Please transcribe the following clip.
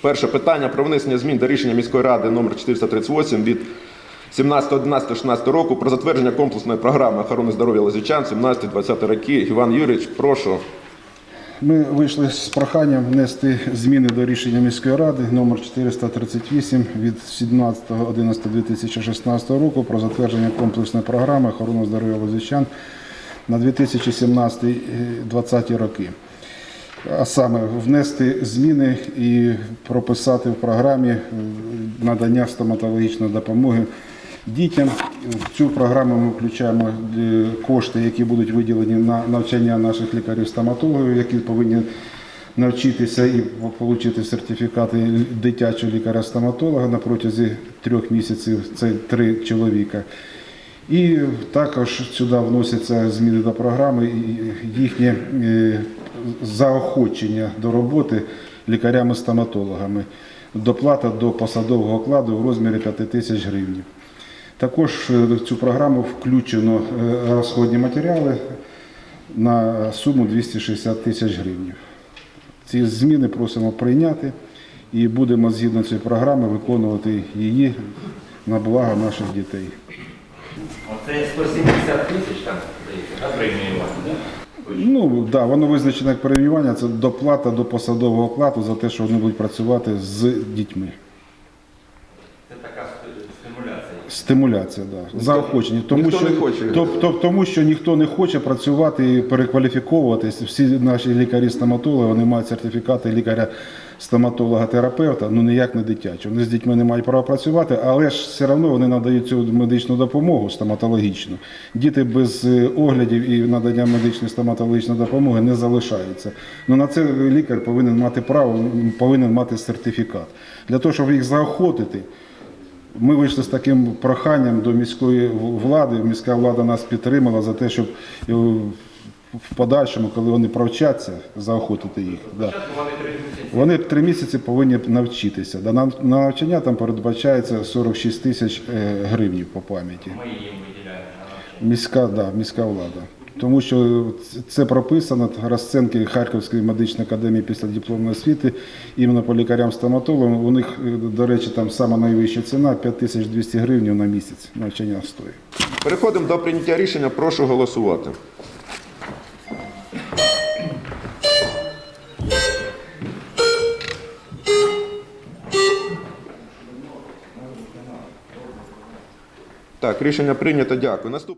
Перше питання про внесення змін до рішення міської ради номер 438 від 17.11.16 року про затвердження комплексної програми охорони здоров'я лозівчан 17-20 роки. Іван Юрійович, прошу. Ми вийшли з проханням внести зміни до рішення міської ради номер 438 від 17.11.2016 року про затвердження комплексної програми охорони здоров'я лозівчан на 2017-2020 роки. А саме внести зміни і прописати в програмі е, надання стоматологічної допомоги дітям. В цю програму ми включаємо кошти, які будуть виділені на навчання наших лікарів-стоматологів, які повинні навчитися і отримати сертифікати дитячого лікаря-стоматолога на протязі трьох місяців. Це три чоловіка. І також сюди вносяться зміни до програми їхнє е, заохочення до роботи лікарями-стоматологами. Доплата до посадового окладу в розмірі 5 тисяч гривень. Також е, в цю програму включено е, розходні матеріали на суму 260 тисяч гривень. Ці зміни просимо прийняти і будемо згідно цієї програми виконувати її на благо наших дітей. Оце 170 тисяч там, здається, да? Ну да, воно визначено як преміювання, це доплата до посадового окладу за те, що вони будуть працювати з дітьми. Стимуляція. Да. заохочення. Тому ніхто що, не хоче. тоб- тоб- тому що ніхто не хоче працювати і перекваліфіковуватись. Всі наші лікарі-стоматологи вони мають сертифікати лікаря-стоматолога-терапевта, ну ніяк не дитячі. Вони з дітьми не мають права працювати, але ж все одно вони надають цю медичну допомогу стоматологічну. Діти без е, оглядів і надання медичної стоматологічної допомоги не залишаються. Ну на це лікар повинен мати право, повинен мати сертифікат. Для того, щоб їх заохотити. Ми вийшли з таким проханням до міської влади. Міська влада нас підтримала за те, щоб е, в подальшому, коли вони провчаться, заохотити їх. Да. Вони три місяці. Повинні навчитися. Да, На на навчання там передбачається 46 тисяч е, гривень по пам'яті. Міська, да, міська влада. Тому що це прописано розцінки Харківської медичної академії після дипломної освіти, іменно по лікарям-стоматологам. У них, е, до речі, там сама найвища ціна 5200 гривень на місяць навчання стоїть. Переходимо до прийняття рішення. Прошу голосувати. Так, рішення прийнято. Дякую. Наступне.